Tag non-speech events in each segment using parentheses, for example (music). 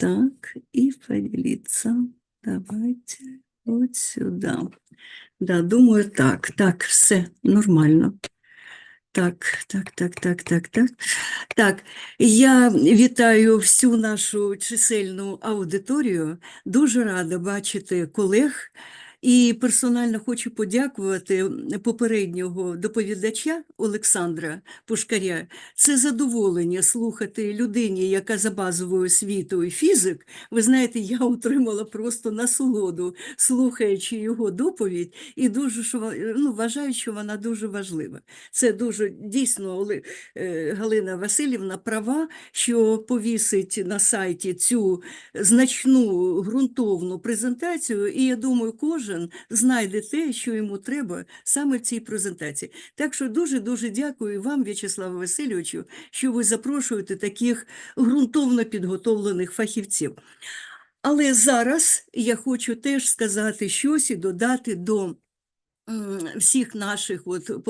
Так, и поделиться. Давайте вот сюда. Да, думаю, так, так, все нормально. Так, так, так, так, так, так. Так, я вітаю всю нашу чисельну аудиторію. Дуже рада бачити колег. І персонально хочу подякувати попереднього доповідача Олександра Пушкаря. Це задоволення слухати людині, яка за базовою освітою фізик. Ви знаєте, я отримала просто насолоду, слухаючи його доповідь, і дуже ну, вважаю, що вона дуже важлива. Це дуже дійсно е, Галина Васильівна права, що повісить на сайті цю значну ґрунтовну презентацію, і я думаю, кожен знайде те, що йому треба саме в цій презентації. Так що дуже-дуже дякую вам, В'ячеславу Васильовичу, що ви запрошуєте таких ґрунтовно підготовлених фахівців. Але зараз я хочу теж сказати щось і додати до всіх наших от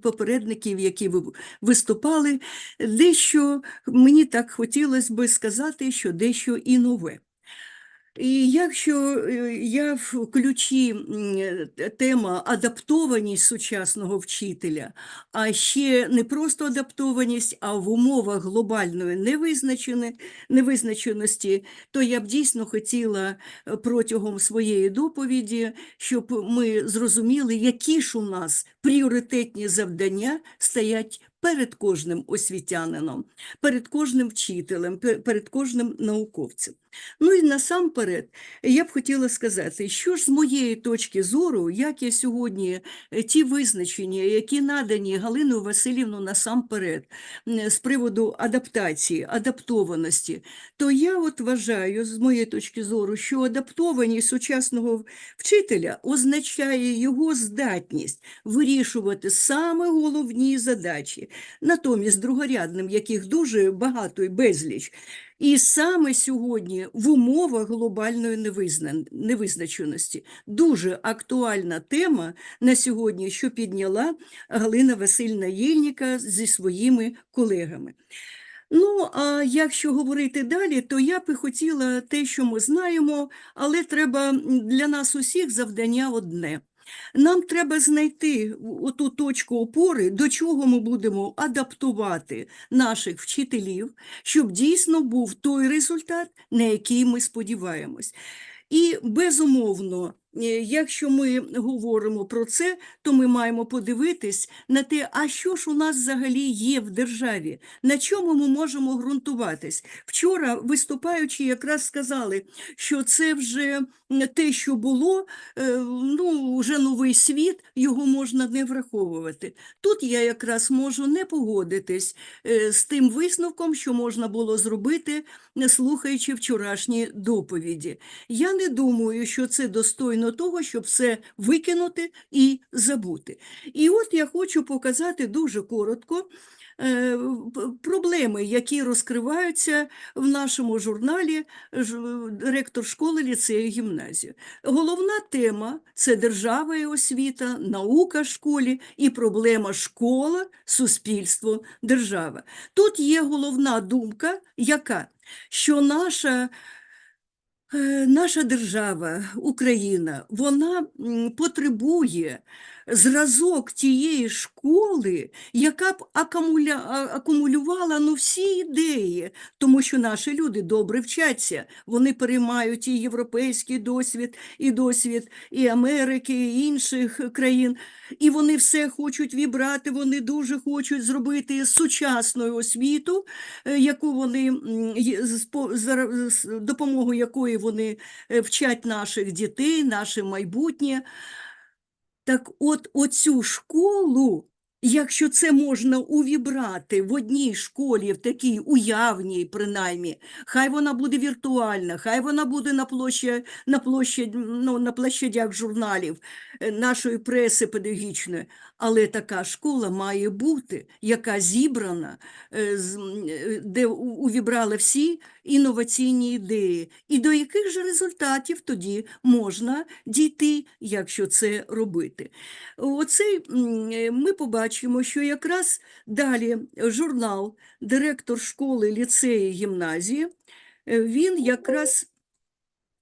попередників, які ви- виступали, дещо мені так хотілося би сказати, що дещо і нове. І якщо е, я в ключі е, тема адаптованість сучасного вчителя, а ще не просто адаптованість, а в умовах глобальної невизначеності, то я б дійсно хотіла е, протягом своєї доповіді, щоб ми зрозуміли, які ж у нас пріоритетні завдання стоять перед кожним освітянином, перед кожним вчителем, перед кожним науковцем. Ну і насамперед, я б хотіла сказати, що ж з моєї точки зору, як я сьогодні е, ті визначення, які надані Галиною Васильівну насамперед з приводу адаптації, адаптованості, то я от вважаю, з моєї точки зору, що адаптованість сучасного вчителя означає його здатність вирішувати саме головні задачі, натомість другорядним, яких дуже багато і безліч. І саме сьогодні в умовах глобальної невизначеності дуже актуальна тема на сьогодні, що підняла Галина Васильівна Єльніка зі своїми колегами. Ну, а якщо говорити далі, то я би хотіла те, що ми знаємо, але треба для нас усіх завдання одне. Нам треба знайти оту точку опори, до чого ми будемо адаптувати наших вчителів, щоб дійсно був той результат, на який ми сподіваємось. І безумовно, е, якщо ми говоримо про це, то ми маємо подивитись на те, а що ж у нас взагалі є в державі, на чому ми можемо ґрунтуватись. Вчора, виступаючи, якраз сказали, що це вже те, що було, е, ну, вже новий світ, його можна не враховувати. Тут я якраз можу не погодитись е, з тим висновком, що можна було зробити, не слухаючи вчорашні доповіді. Я не думаю, що це достойно того, щоб все викинути і забути. І от я хочу показати дуже коротко проблеми, які розкриваються в нашому журналі «Ректор школи, ліцею, гімназію». Головна тема – це держава і освіта, наука в школі і проблема школа, суспільство, держава. Тут є головна думка, яка? Що наша Е, Наша держава, Україна, вона потребує зразок тієї школи, яка б акумуля... акумулювала ну, всі ідеї, тому що наші люди добре вчаться, вони переймають і європейський досвід, і досвід і Америки, і інших країн, і вони все хочуть вібрати, вони дуже хочуть зробити сучасну освіту, е, яку вони з допомогою якої вони е, вчать наших дітей, наше майбутнє. Так от оцю школу, якщо це можна увібрати в одній школі, в такій уявній, принаймні, хай вона буде віртуальна, хай вона буде на площі, на площі, ну, на площадях журналів е, нашої преси педагогічної, але така школа має бути, яка зібрана, е, е, де увібрали всі інноваційні ідеї. І до яких же результатів тоді можна дійти, якщо це робити? Оцей м, е, ми побачимо, що якраз далі журнал Директор школи, ліцеї, гімназії він якраз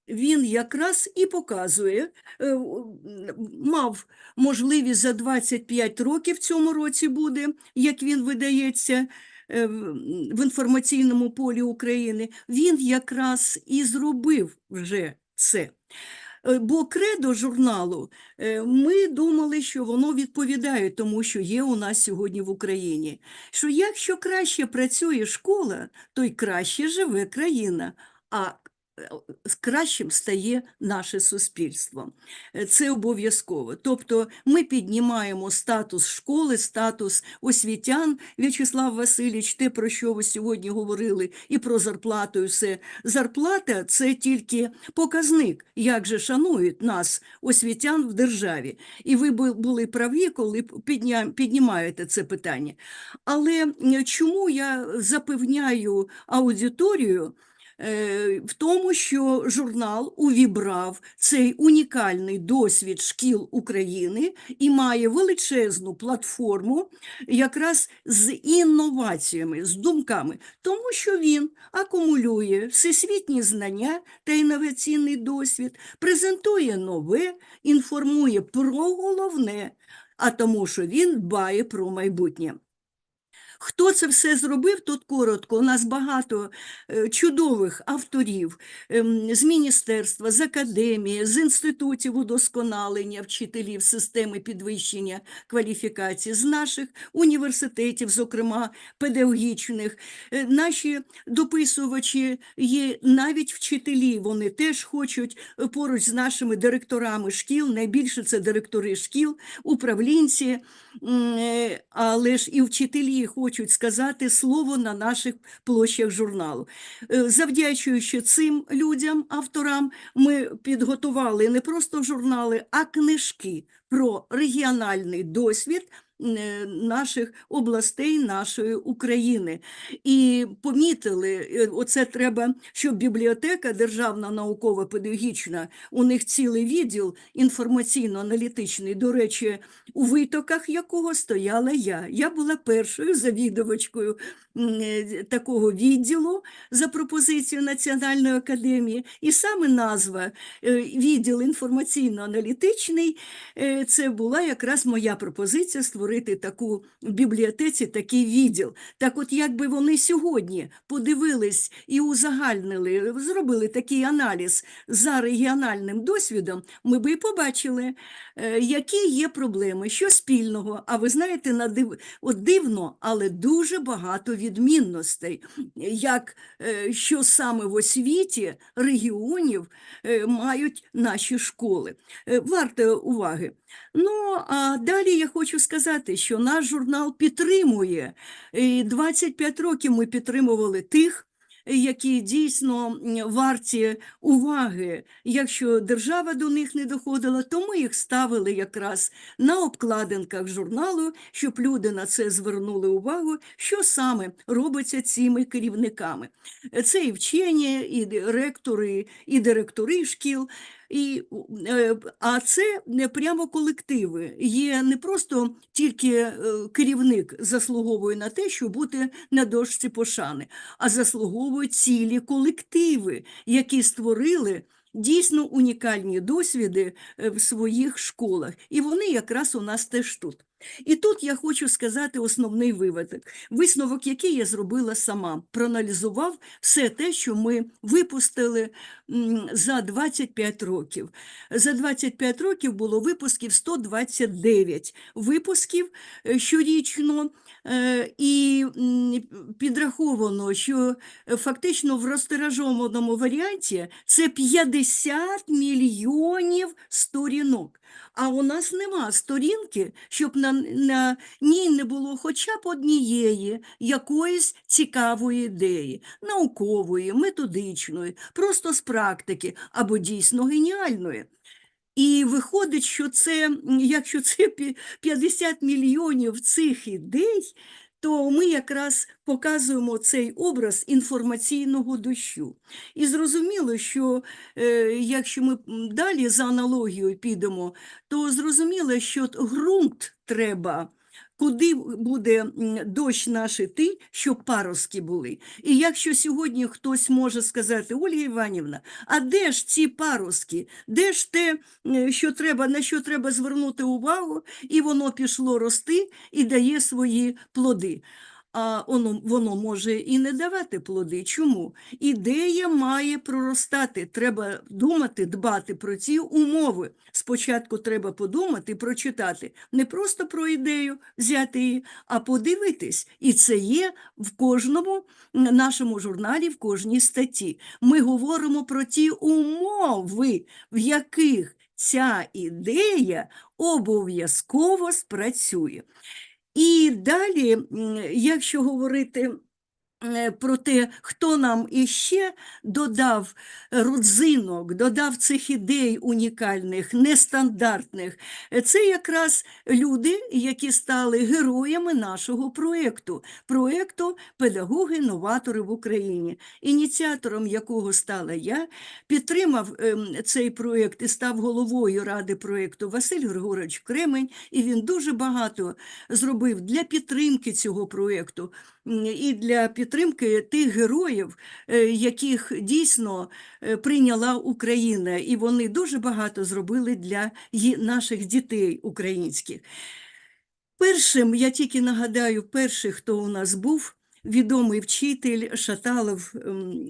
він якраз і показує, е, мав можливість за 25 років в цьому році буде, як він видається е, в інформаційному полі України, він якраз і зробив вже це. Е, Бо кредо журналу ми думали, що воно відповідає тому, що є у нас сьогодні в Україні. Що якщо краще працює школа, то й краще живе країна. А кращим стає наше суспільство. Е, Це обов'язково. Тобто ми піднімаємо статус школи, статус освітян. В'ячеслав Васильович, те, про що ви сьогодні говорили, і про зарплату, і все. Зарплата це тільки показник, як же шанують нас, освітян в державі. І ви бу- були праві, коли піднімаєте це питання. Але чому я запевняю аудиторію? Е, В тому, що журнал увібрав цей унікальний досвід шкіл України і має величезну платформу якраз з інноваціями, з думками, тому що він акумулює всесвітні знання та інноваційний досвід, презентує нове, інформує про головне, а тому, що він дбає про майбутнє. Хто це все зробив, тут коротко. У нас багато е, чудових авторів ем, з міністерства, з академії, з інститутів удосконалення вчителів системи підвищення кваліфікації, з наших університетів, зокрема педагогічних. Е, Наші дописувачі є навіть вчителі, вони теж хочуть поруч з нашими директорами шкіл, найбільше це директори шкіл, управлінці, е, але ж і вчителі хочуть сказати слово на наших площах журналу. Е, Завдячуючи цим людям, авторам, ми підготували не просто журнали, а книжки про регіональний досвід наших областей нашої України. І помітили, е, оце треба, щоб бібліотека державна науково-педагогічна, у них цілий відділ інформаційно-аналітичний, до речі, у витоках якого стояла я. Я була першою завідувачкою е, такого відділу за пропозицією Національної академії. І саме назва е, відділ інформаційно-аналітичний е, це була якраз моя пропозиція створити таку в бібліотеці такий відділ. Так от якби вони сьогодні подивились і узагальнили, зробили такий аналіз за регіональним досвідом, ми би і побачили, е, які є проблеми, що спільного. А ви знаєте, на див... от дивно, але дуже багато відмінностей, як е, що саме в освіті регіонів е, мають наші школи. Е, Варто уваги. Ну, а далі я хочу сказати, що наш журнал підтримує. І 25 років ми підтримували тих, які дійсно варті уваги. Якщо держава до них не доходила, то ми їх ставили якраз на обкладинках журналу, щоб люди на це звернули увагу, що саме робиться цими керівниками. Це і вчені, і ректори, і директори шкіл. І, е, а це прямо колективи. Є не просто тільки е, керівник заслуговує на те, щоб бути на дошці пошани, а заслуговують цілі колективи, які створили дійсно унікальні досвіди е, в своїх школах. І вони якраз у нас теж тут. І тут я хочу сказати основний виводок, висновок, який я зробила сама, проаналізував все те, що ми випустили за 25 років. За 25 років було випусків 129 випусків е, щорічно, е, і підраховано, що е, фактично в розтиражованому варіанті це 50 мільйонів сторінок. А у нас нема сторінки, щоб на, на ній не було хоча б однієї якоїсь цікавої ідеї, наукової, методичної, просто з практики або дійсно геніальної. І виходить, що це, якщо це пі- 50 мільйонів цих ідей, то ми якраз показуємо цей образ інформаційного дощу. І зрозуміло, що е, якщо ми далі за аналогією підемо, то зрозуміло, що ґрунт треба куди буде дощ наш іти, щоб паруски були. І якщо сьогодні хтось може сказати, Ольга Іванівна, а де ж ці паруски, Де ж те, що треба, на що треба звернути увагу, і воно пішло рости і дає свої плоди. А воно, воно може і не давати плоди. Чому? Ідея має проростати. Треба думати, дбати про ці умови. Спочатку треба подумати, прочитати. Не просто про ідею взяти її, а подивитись. І це є в кожному нашому журналі, в кожній статті. Ми говоримо про ті умови, в яких ця ідея обов'язково спрацює. І далі, якщо говорити про те, хто нам іще додав родзинок, додав цих ідей унікальних, нестандартних, е, це якраз люди, які стали героями нашого проєкту, проєкту Педагоги-новатори в Україні, ініціатором якого стала я, підтримав ем, цей проєкт і став головою ради проєкту Василь Григорович Кремень, і він дуже багато зробив для підтримки цього проєкту і для підтримки тих героїв, е, яких дійсно е, прийняла Україна, і вони дуже багато зробили для наших дітей українських. Першим, я тільки нагадаю, перший, хто у нас був, відомий вчитель Шаталов ем,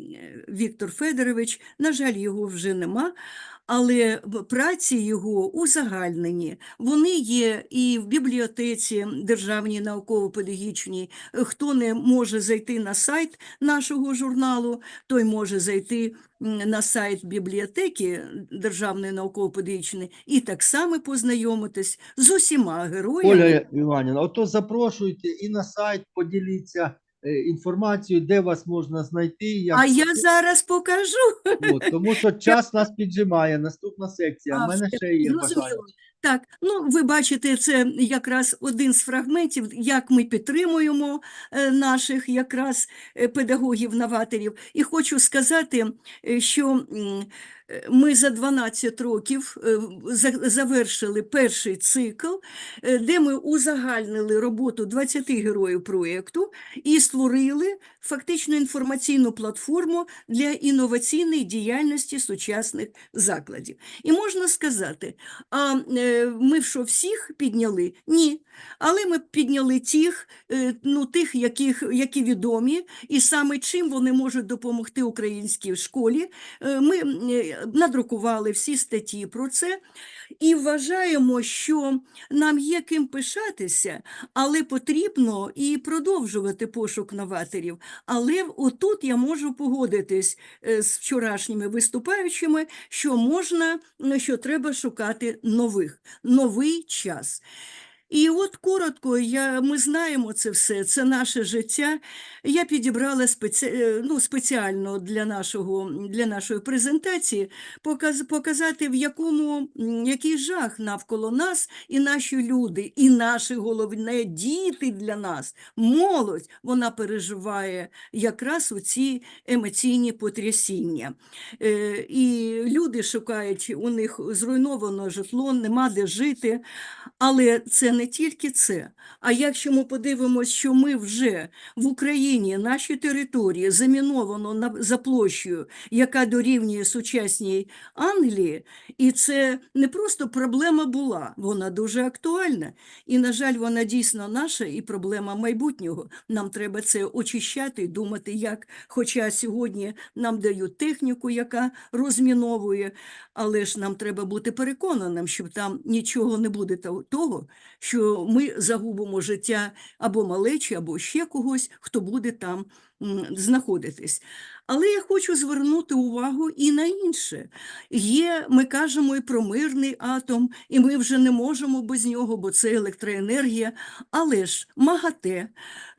Віктор Федорович, на жаль, його вже нема, але праці його узагальнені. Вони є і в бібліотеці Державній науково-педагогічній. Хто не може зайти на сайт нашого журналу, той може зайти на сайт бібліотеки Державної науково-педагогічної і так само познайомитись з усіма героями. Оля Іванівна, ото запрошуйте і на сайт поділіться е, інформацією, де вас можна знайти. як- А я зараз покажу. От, тому що час нас піджимає. Наступна секція. А, У мене ще є бажання. Так, ну ви бачите, це якраз один з фрагментів, як ми підтримуємо е, наших якраз е, педагогів-новаторів. І хочу сказати, е, що ми за 12 років завершили перший цикл, де ми узагальнили роботу 20 героїв проєкту і створили фактично інформаційну платформу для інноваційної діяльності сучасних закладів. І можна сказати, а ми що всіх підняли? Ні. Але ми підняли тих, е, ну, тих, яких, які відомі, і саме чим вони можуть допомогти українській школі. Е, Ми е, надрукували всі статті про це і вважаємо, що нам є ким пишатися, але потрібно і продовжувати пошук новаторів. Але отут я можу погодитись е, з вчорашніми виступаючими, що можна, ну, що треба шукати нових, новий час. І от коротко, я, ми знаємо це все, це наше життя. Я підібрала спеці, е, ну, спеціально для, нашого, для нашої презентації показ, показати, в якому, який жах навколо нас і наші люди, і наші головне діти для нас, молодь, вона переживає якраз у ці емоційні потрясіння. Е, І люди шукають, у них зруйновано житло, нема де жити. Але це не тільки це. А якщо ми подивимося, що ми вже в Україні, наші території заміновано на, за площею, яка дорівнює сучасній Англії, і це не просто проблема була, вона дуже актуальна. І, на жаль, вона дійсно наша і проблема майбутнього. Нам треба це очищати і думати, як. Хоча сьогодні нам дають техніку, яка розміновує, але ж нам треба бути переконаним, що там нічого не буде того, що ми загубимо життя або малечі, або ще когось, хто буде там знаходитись. Але я хочу звернути увагу і на інше. Є, ми кажемо і про мирний атом, і ми вже не можемо без нього, бо це електроенергія. Але ж МАГАТЕ,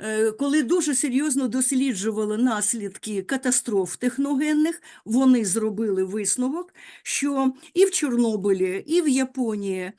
е, коли дуже серйозно досліджували наслідки катастроф техногенних, вони зробили висновок, що і в Чорнобилі, і в Японії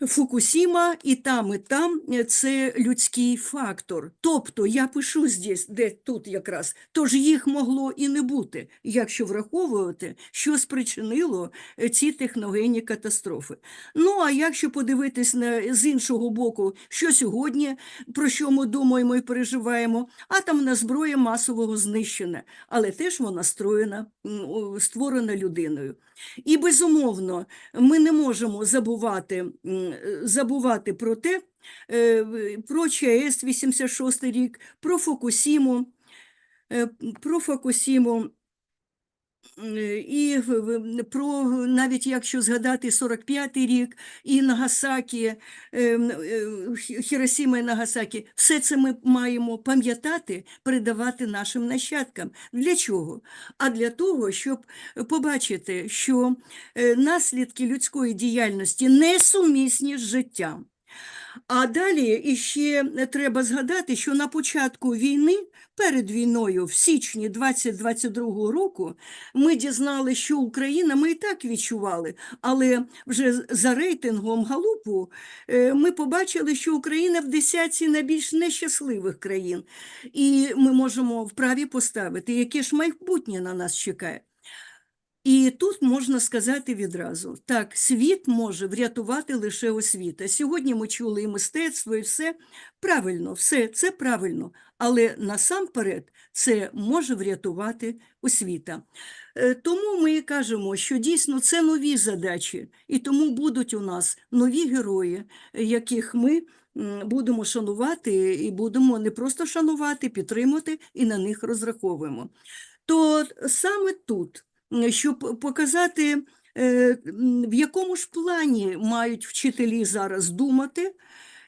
Фукусіма і там, і там е, це людський фактор. Тобто я пишу здесь, де тут якраз, тож їх могло і не бути, якщо враховувати, що спричинило е, ці техногенні катастрофи. Ну а якщо подивитись на, з іншого боку, що сьогодні, про що ми думаємо і переживаємо, атомна зброя масового знищена, але теж вона строєна, створена людиною. І безумовно, ми не можемо забувати, забувати про те, е, про ЧАЕС 86 рік, про Фукусіму, е, про Фукусіму. Е, І про навіть якщо згадати 45-й рік і Нагасакі, ем, е, Хіросіма і Нагасакі, все це ми маємо пам'ятати, передавати нашим нащадкам. Для чого? А для того, щоб побачити, що е, наслідки людської діяльності несумісні з життям. А далі іще треба згадати, що на початку війни, перед війною, в січні 2022 року, ми дізнали, що Україна, ми і так відчували, але вже за рейтингом Галупу е, ми побачили, що Україна в десятці найбільш нещасливих країн. І ми можемо вправі поставити, яке ж майбутнє на нас чекає. І тут можна сказати відразу: так, світ може врятувати лише освіта. Сьогодні ми чули і мистецтво, і все правильно, все це правильно. Але насамперед це може врятувати освіта. Е, Тому ми і кажемо, що дійсно це нові задачі, і тому будуть у нас нові герої, яких ми будемо шанувати і будемо не просто шанувати, підтримувати і на них розраховуємо. То саме тут щоб показати, е, в якому ж плані мають вчителі зараз думати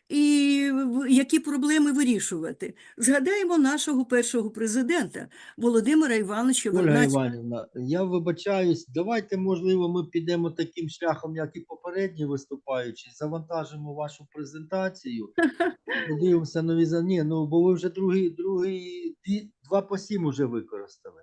і які проблеми вирішувати. Згадаємо нашого першого президента Володимира Івановича Ольга Вернадського. Іванівна, я вибачаюсь, давайте, можливо, ми підемо таким шляхом, як і попередні виступаючі, завантажимо вашу презентацію, (laughs) подивимося нові за. Ні, ну бо ви вже другий, другий, два по сім уже використали.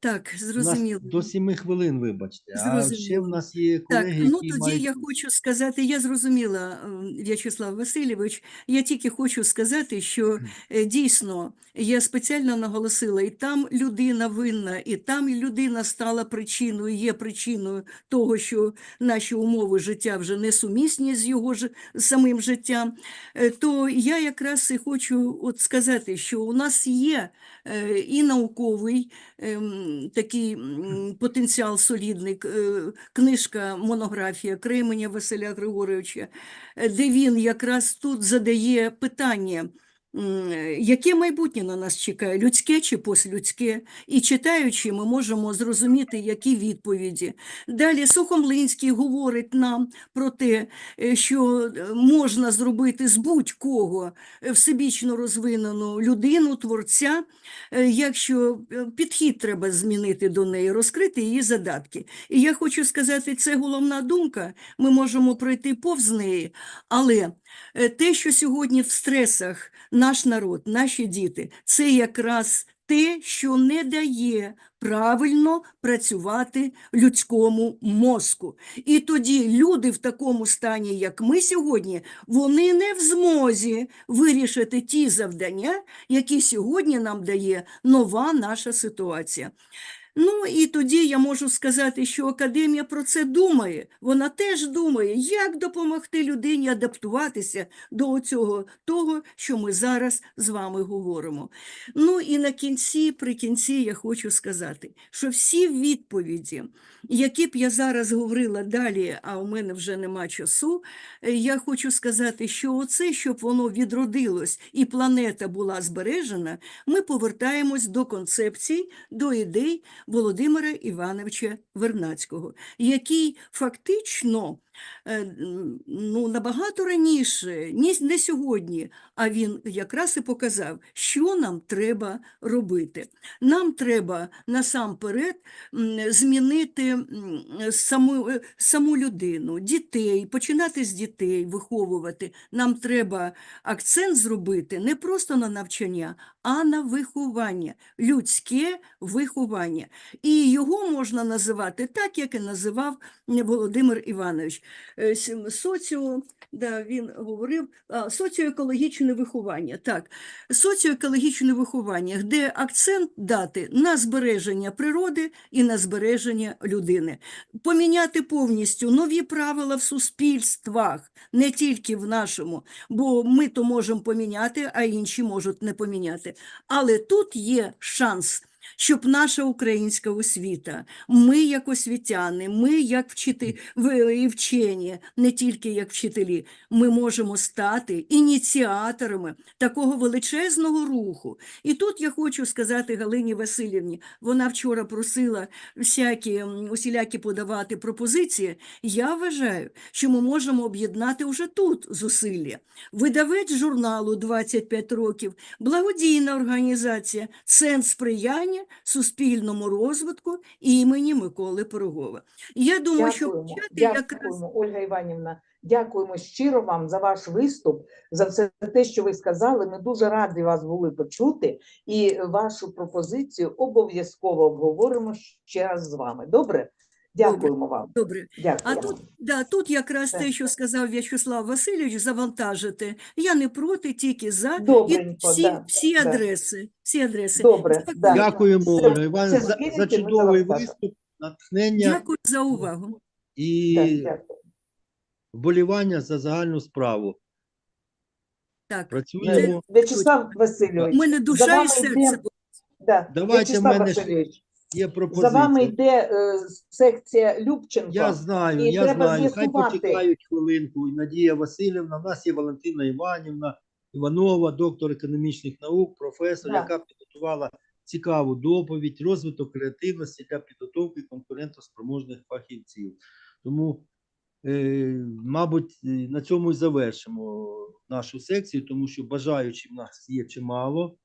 Так, У нас зрозуміло. до сіми хвилин, вибачте. А ще в нас є Так, колеги, ну які тоді мають... я хочу сказати, я зрозуміла, ем, В'ячеслав Васильович, я тільки хочу сказати, що е, дійсно я спеціально наголосила, і там людина винна, і там людина стала причиною, є причиною того, що наші умови життя вже несумісні з його ж з самим життям. Е, То я якраз і хочу от сказати, що у нас є е, і науковий такий потенціал солідний, е, книжка, монографія Кременя Василя Григоровича, е, де він якраз тут задає питання, яке майбутнє на нас чекає, людське чи послюдське? І читаючи, ми можемо зрозуміти, які відповіді. Далі Сухомлинський говорить нам про те, е, що е, можна зробити з будь-кого е, всебічно розвинену людину, творця, е, якщо е, підхід треба змінити до неї, розкрити її задатки. І я хочу сказати, це головна думка, ми можемо пройти повз неї, але е, те, що сьогодні в стресах наш народ, наші діти, це якраз те, що не дає правильно працювати людському мозку. І тоді люди в такому стані, як ми сьогодні, вони не в змозі вирішити ті завдання, які сьогодні нам дає нова наша ситуація. Ну і тоді я можу сказати, що академія про це думає. Вона теж думає, як допомогти людині адаптуватися до цього того, що ми зараз з вами говоримо. Ну і на кінці, при кінці я хочу сказати, що всі відповіді, які б я зараз говорила далі, а у мене вже нема часу, я хочу сказати, що оце, щоб воно відродилось і планета була збережена, ми повертаємось до концепцій, до ідей Володимира Івановича Вернацького, який фактично е, ну, набагато раніше, ні, не сьогодні, а він якраз і показав, що нам треба робити. Нам треба насамперед змінити саму, е, саму людину, дітей, починати з дітей, виховувати. Нам треба акцент зробити не просто на навчання, а на виховання, людське виховання. І його можна називати так, як і називав Володимир Іванович. Е, Соціо, да, він говорив, а, соціоекологічне виховання. Так, соціоекологічне виховання, де акцент дати на збереження природи і на збереження людини. Поміняти повністю нові правила в суспільствах, не тільки в нашому, бо ми то можемо поміняти, а інші можуть не поміняти. Але тут є шанс. Щоб наша українська освіта, ми як освітяни, ми як вчити, і вчені, не тільки як вчителі, ми можемо стати ініціаторами такого величезного руху. І тут я хочу сказати Галині Васильівні, вона вчора просила всякі усілякі подавати пропозиції. Я вважаю, що ми можемо об'єднати вже тут зусилля. Видавець журналу 25 років, благодійна організація «Центр сприяння суспільному розвитку імені Миколи Пирогова. Я думаю, що Дякуємо, почати якраз Ольга Іванівна. Дякуємо щиро вам за ваш виступ, за все те, що ви сказали. Ми дуже раді вас були почути, і вашу пропозицію обов'язково обговоримо ще раз з вами. Добре? Дякуємо вам. добре. А тут, да, тут якраз Так. те, що сказав В'ячеслав Васильович, завантажити. Я не проти, тільки за. І всі, да, всі да. адреси. Всі адреси. Добре, да. Дякуємо, Все- Ольга Івановна, за, за чудовий виступ, натхнення Дякую за увагу. і Так, дякую. вболівання за загальну справу. Так, Працюємо. В'ячеслав у мене душа і серце. да, Давайте, в В'ячеслав мене Васильович, Є за вами йде е, секція Любченко. Я знаю, І я треба знаю. Хай почекають хвилинку. І Надія Васильівна, у нас є Валентина Іванівна Іванова, доктор економічних наук, професор, Да. яка підготувала цікаву доповідь, розвиток креативності для підготовки конкурентоспроможних фахівців. Тому, е, мабуть, на цьому і завершимо нашу секцію, тому що бажаючих в нас є чимало.